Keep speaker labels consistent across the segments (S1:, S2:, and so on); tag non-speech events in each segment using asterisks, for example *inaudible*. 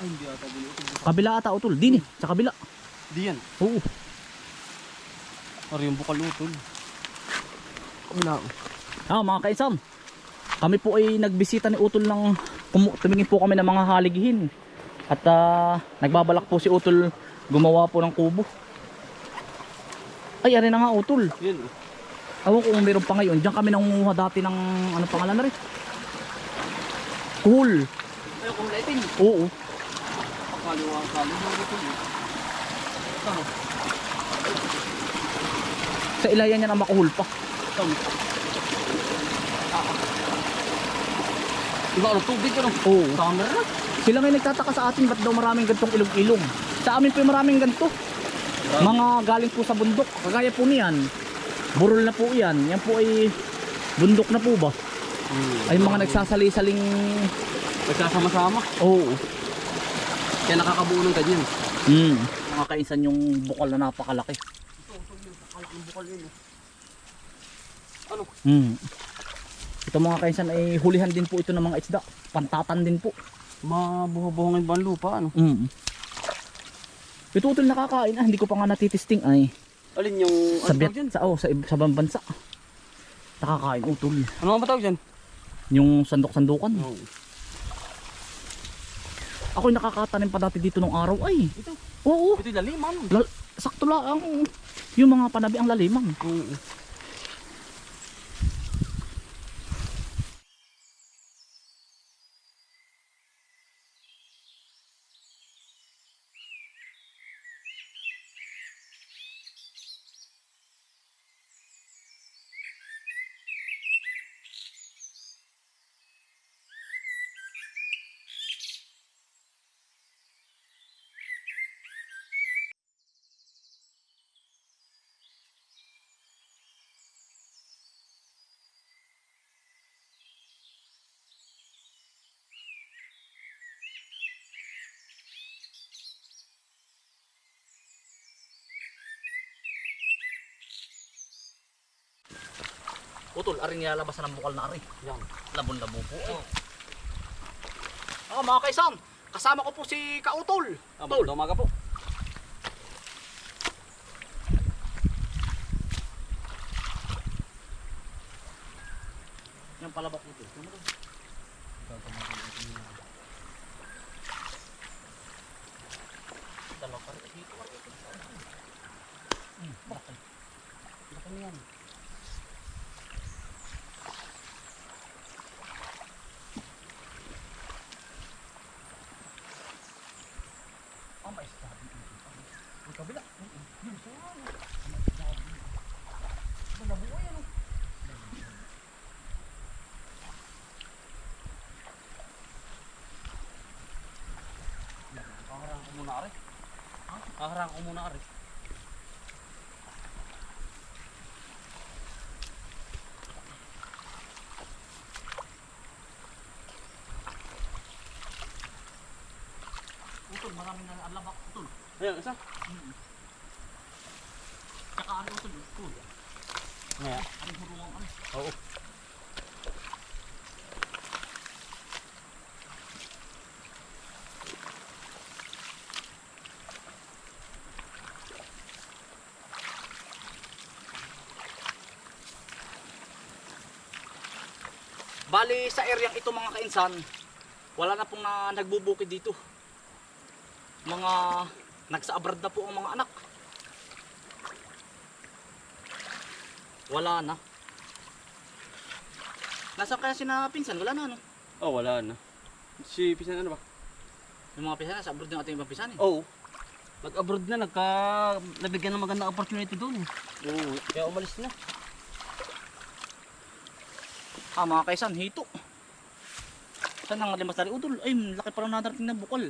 S1: Ay, hindi ata bulutin.
S2: Kabila ata utol. Din eh. Sa kabila.
S1: Di yan.
S2: Oo.
S1: Ari yung bukal utol. Wala.
S2: Ah, mga kaisan. Kami po ay nagbisita ni Utol ng tumingin po kami ng mga haligihin. At ah, nagbabalak po si Utol gumawa po ng kubo. Ay, ari na nga Utol.
S1: Yan.
S2: Awan ko kung meron pa ngayon. Diyan kami nangunguha dati ng ano pangalan na rin. Cool.
S1: Ay, kung laitin.
S2: Oo.
S1: Kaliwa, kaliwa utol. Tama.
S2: Sa ilayan niya na makuhul pa.
S1: Tama. Iba ano, tubig ka no?
S2: Oo.
S1: Summer na.
S2: Sila nga nagtataka sa atin ba't daw maraming gantong ilog-ilog. Sa amin po yung maraming ganto. Mga galing po sa bundok. Kagaya po niyan. Burol na po yan. Yan po ay bundok na po ba? Ay mga nagsasali-saling...
S1: Nagsasama-sama.
S2: Oo.
S1: Kaya nakakabuo ng ganyan.
S2: Mm. Mga kainsan yung bukal na napakalaki.
S1: Ang bukal yun. eh. Ano?
S2: Mm. Ito mga kainsan ay hulihan din po ito ng mga isda. Pantatan din po.
S1: Mabuha-buhangin ba ang lupa? Ano?
S2: Mm. Ito utol nakakain ah, hindi ko pa nga natitisting ay.
S1: Alin yung...
S2: Sa
S1: ano
S2: Viet,
S1: tawag dyan?
S2: sa, oh, sa, sa ibang bansa. Nakakain utol.
S1: Ano nga ba tawag dyan?
S2: Yung sandok-sandukan.
S1: Oo.
S2: Ako'y nakakatanim pa dati dito nung araw ay.
S1: Ito.
S2: Oo.
S1: Ito yung laliman.
S2: Lal- sakto lang yung mga panabi ang lalimang.
S1: Oo.
S2: Utol, aring nilalabas na ng bukal na ari.
S1: Yan.
S2: Labon-labo po ay. Ah, mga kaisan, kasama ko po si Kautol.
S1: Ah,
S2: Tol.
S1: magandang umaga po.
S2: Yung palabak utol. Dalawa pa rin dito. Hmm, bakit? Laki na yan. Oh, may isda. Ang kabila. Yun, sa ano? May isda. Malabo yan, oh.
S1: Kaharang ko muna ari. Ha? Kaharang ko muna ari.
S2: Utol, maraming na alabak. Utol.
S1: Ayan, isa.
S2: Tsaka ano utol? Utol.
S1: Ngayon.
S2: Ano hurungan ano?
S1: Oo.
S2: Sa area ito mga kainsan, wala na pong na nagbubukid dito. Mga nagsa-abroad na po ang mga anak. Wala na. Nasaan kaya sina pinsan? Wala na ano?
S1: Oh, wala na. Si Pisan ano ba?
S2: Yung mga pinsan nasa abroad ng ating mga pinsan eh.
S1: Oo. Nag-abroad na, nagka... Nabigyan ng magandang opportunity doon. Oo. Kaya umalis na.
S2: Ah mga kaisan, hito. Saan ang limas tali? Udol, ay laki pala nadarating na bukal.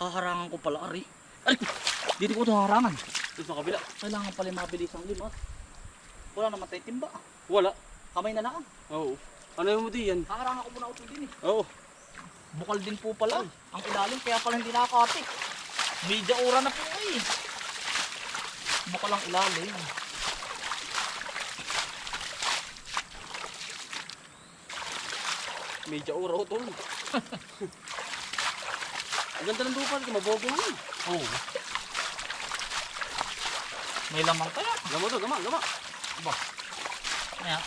S2: Haharangan ko pala ari. Ay, dito ko ito harangan.
S1: Doon sa kabila.
S2: Kailangan pala mabilis ang limas. Wala naman tayo timba.
S1: Wala.
S2: Kamay na lang.
S1: Oo. Ano yung muti yan?
S2: Haharangan ko muna utol din eh.
S1: Oo.
S2: Bukal din po pala. Ang ilalim kaya pala hindi nakakapit. Media ora na po eh. Bukal ang ilalim.
S1: Medyo uraw to. *laughs* Ang ganda ng lupa, mabobo nga.
S2: Oo. May lamang kaya.
S1: Gama to, gama, gama.
S2: Ba. Kaya.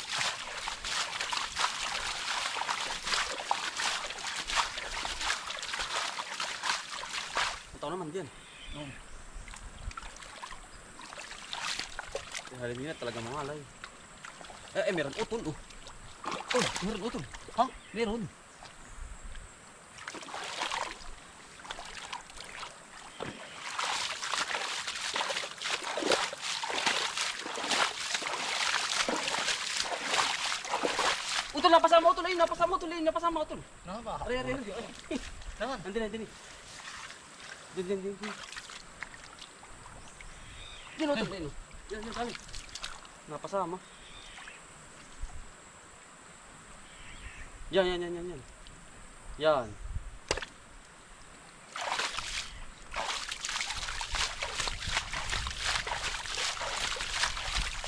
S1: Tao naman dyan.
S2: Oo.
S1: Halin nila talaga mangalay. Eh, eh, meron utol, oh. Oh, meron utol.
S2: Ha? Meron.
S1: Utol, napasama utol, ayun, napasama utol, ayun, napasama utol. Ari, ari, ari. ari.
S2: Naman.
S1: Andin, andin. Din, din, din, din. Din, utol, din. Yan, yan, kami. Napasama. Yan, yan, yan, yan, yan. Yan.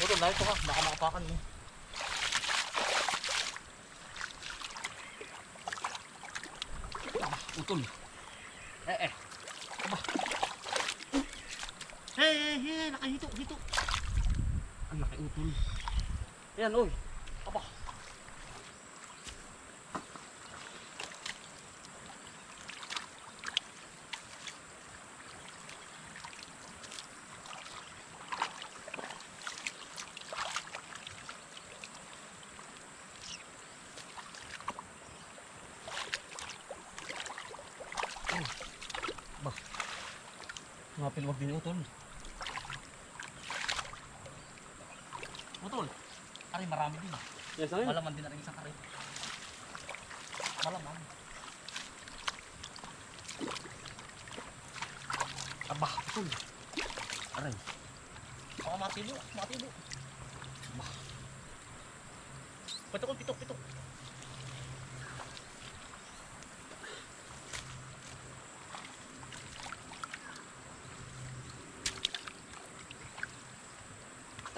S2: Ito, narito ka. Baka makapakan mo.
S1: Utol.
S2: Eh, eh. Aba. Hey, hey, hey. Nakahito, hito.
S1: Ang laki utol. Yan, oy. Mga pilwag din utol.
S2: Utol. Ari, marami din.
S1: Yes, ano yun?
S2: Malaman din na rin isang kare. Malaman.
S1: Aba, utol. Aray.
S2: Baka matilo, matilo. Bah. Pitok, pitok, pitok.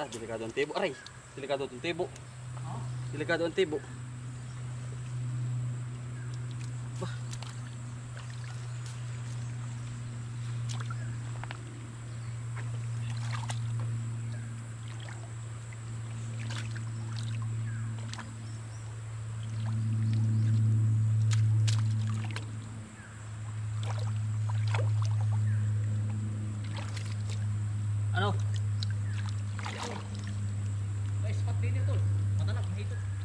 S1: Ah, delikado ang tibo. Aray, delikado ang tibo. Delikado ang tibo.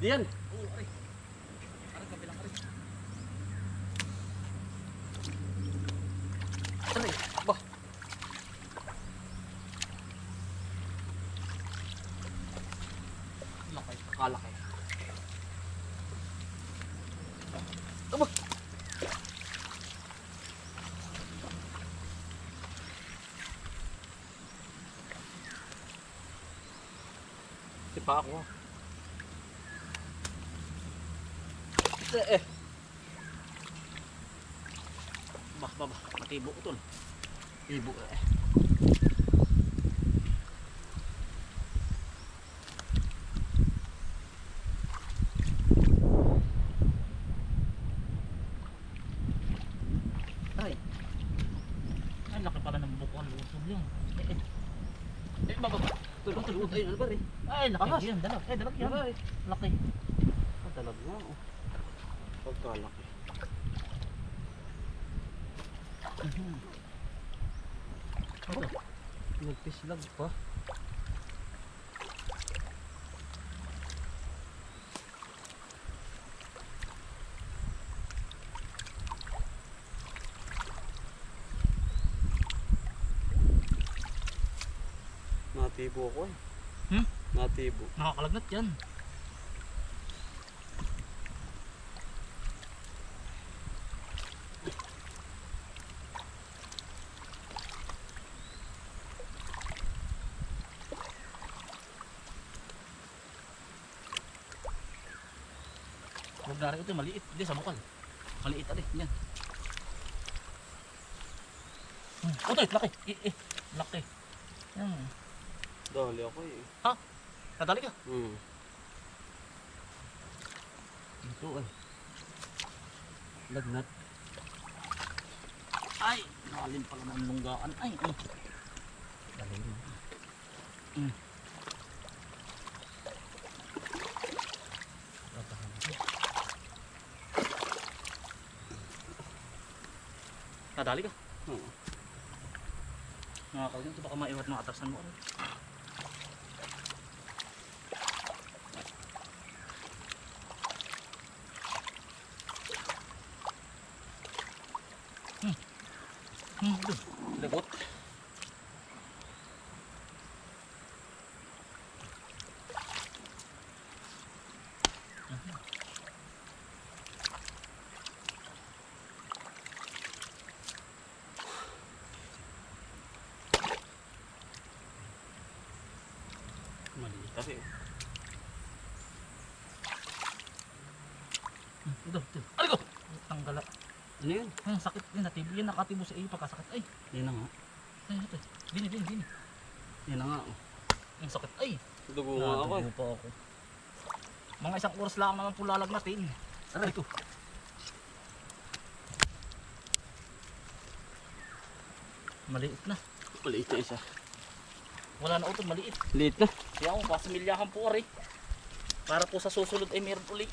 S1: Diyan.
S2: Oo, aray. Aray, kabilang aray.
S1: Aray. Bah.
S2: Lakay.
S1: Kalaki. Aba. Sipa ako. Ah. Eh, eh.
S2: Bah, bah, bah. Matibo utol.
S1: Ibo eh.
S2: Ay. Ay, laki pala ng buko ang lusog yun. Eh, eh. Eh, baba, ba?
S1: Tulog, tulog. Ayun, ano ba rin?
S2: Ay, laki yan. Dalag. Eh, dalag yan.
S1: Ano?
S2: Laki.
S1: Ah, talaga nga. Oh. Pagkalaki.
S2: Ito.
S1: Nagpislag pa. Natibo ako eh.
S2: Hmm?
S1: Natibo.
S2: Nakakalagnat yan. Ito, maliit. Hindi, sa bukal. Maliit ali, yan. Hmm. Otoy, laki. Eh, eh, laki. Yan.
S1: Dali ako eh.
S2: Nadali ka.
S1: Hmm. Ito eh. Lagnat.
S2: Ay, lalim pala ng lunggaan. Ay, ay. Lalim. Mm. Nadali ka?
S1: Oo.
S2: Nakakagin ito baka maiwat ng atrasan mo. Hmm. Hmm, doon.
S1: Lagot. Maliit kasi.
S2: Hmm, doon, doon. Aray ko! Tanggala.
S1: Ano yun?
S2: Natibo yan. Nakatibo sa iyo pagkasakit. Ay,
S1: Yan na nga.
S2: ay, ito. Dini, dini, dini.
S1: Yan na nga. oh.
S2: Ang sakit. Ay,
S1: Dugo nga ako. eh.
S2: Nadugo pa ako. Mga isang oras lang naman po lalagnatin. Aray ko. Maliit na.
S1: Maliit na isa.
S2: Wala na utol, maliit.
S1: Liit na.
S2: Kaya ako, pasimilyahan po ari. Para po sa susunod ay meron uli.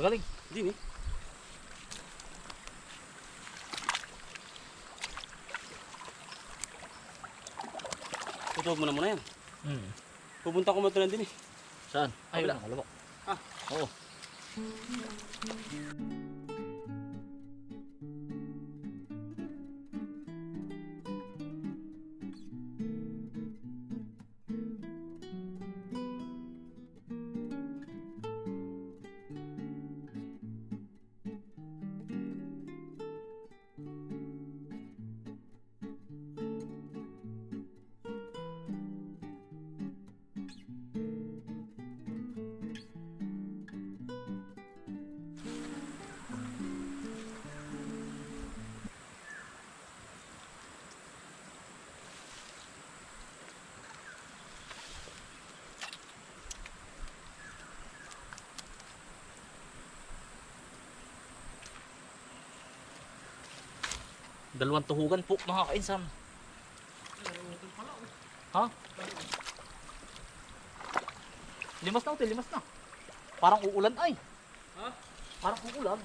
S2: Kagaling.
S1: Dini. Tutuwag mo na muna yan.
S2: Hmm.
S1: Pupunta ko matulan din eh.
S2: Saan? Ay, wala. Kalabok.
S1: Ah.
S2: Oo. Dalawang tuhugan po mga kainsan. Ha? Limas na, util, limas na. Parang uulan ay.
S1: Ha?
S2: Parang uulan.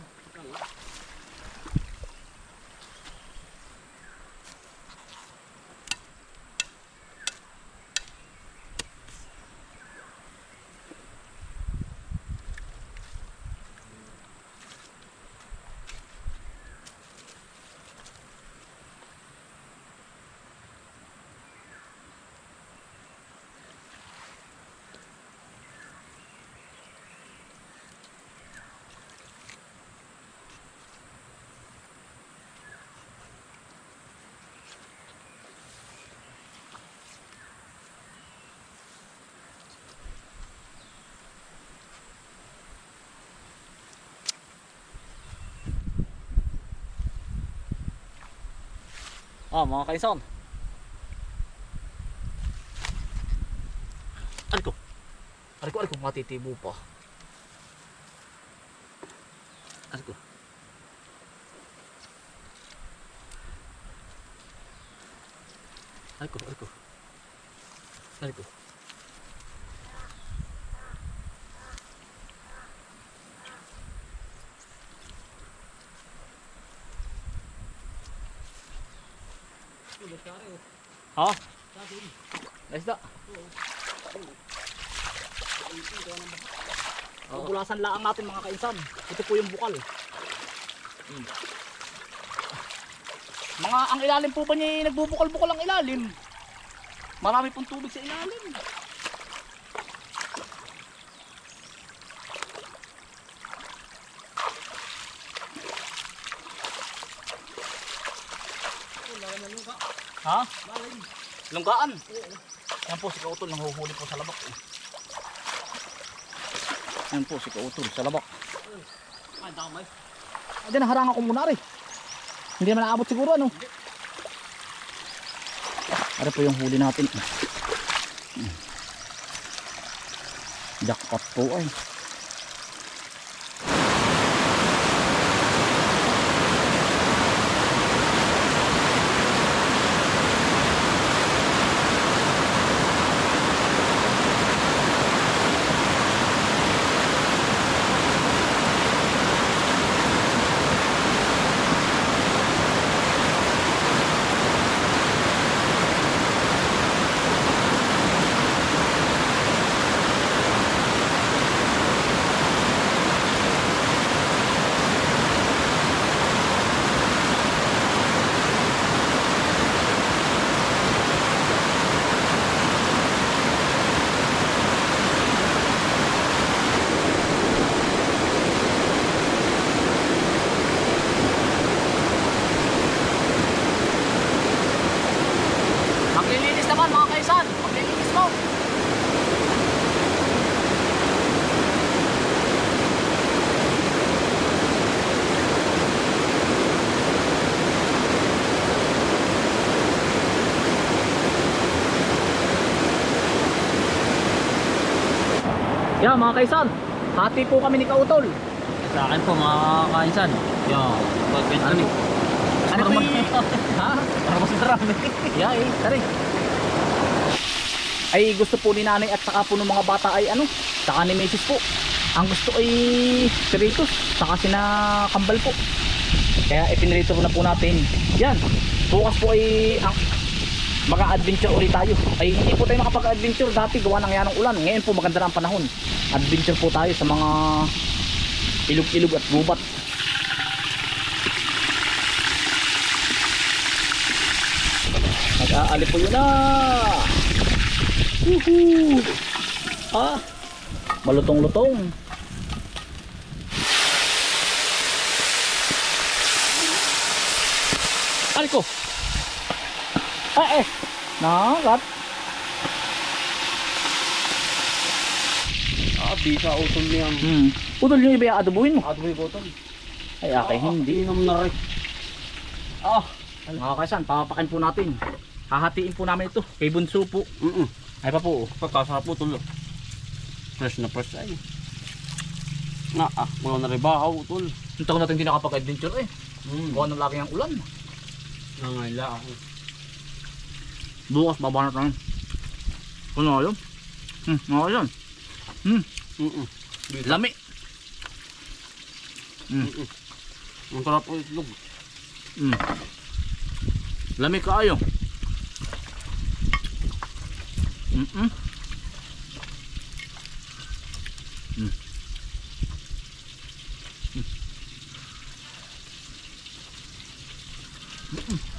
S2: Ah, mga kaisan. Ari ko. Ari ko, ari ko, matitibo pa. Ari ko. Ari ko, ari ko. Ari ko. Ha? Isda. Pupulasan lang natin mga kainsan. Ito po yung bukal. Hmm. Mga ang ilalim po ba niya nagbubukal-bukal ang ilalim? Marami pong tubig sa ilalim. Ha? Lunggaan? Yan po si Kautol nanghuhuli po sa labak. eh. Yan po si Kautol sa labak.
S1: Ay, damay.
S2: Ah, Diyan, harang ako muna rin. Hindi naman naabot siguro ano. Ano po yung huli natin. Jackpot po ay. Maglilinis naman mga kaisan. Maglilinis mo. Yeah, mga kaisan. Hati po kami ni Kautol.
S1: Sa akin po mga kainsan. Yan. Pagpinta
S2: Ano?
S1: ni.
S2: Ano po y- *laughs* Ha?
S1: Para mas marami.
S2: Yeah, eh, tari. Ay gusto po ni nanay at saka po ng mga bata ay ano, saka ni Mrs. po. Ang gusto ay Doritos, saka sina Kambal po. Kaya ipinrito na po natin. Yan, bukas po ay ang maka-adventure ulit tayo. Ay hindi po tayo makapag-adventure dati gawa ng yan ng ulan. Ngayon po maganda na ang panahon. Adventure po tayo sa mga ilog-ilog at gubat. Nag-aalip po yun na. Woohoo! Ah, malutong-lutong. Aliko. Eh, eh. Nakat.
S1: Ah, bisa utol niyang.
S2: Hmm. Putol yung iba adobuhin mo.
S1: Adoy ko utol.
S2: Ay, okay, hindi.
S1: Inom na rin. Ah.
S2: Mga kaisan, papapakin po natin. Hahatiin po namin ito. Kay Bunso po.
S1: Mm
S2: Ay pa po.
S1: Pagkasarap utol. Fresh na fresh ay. Na ah, mga naribahaw utol.
S2: Yung taon natin hindi nakapag-adventure eh.
S1: Mm.
S2: Gawa ng laki ang ulan.
S1: Nangayla ako.
S2: Bukas babanat namin. Ano yun? Hmm, mga kaisan. Hmm,
S1: Mm
S2: lami. Hmm.
S1: Ang sarap o itlog.
S2: Hmm. Lami kaayo. Mm -mm. Mm.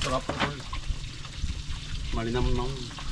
S1: Sarap utol. Malinam nang.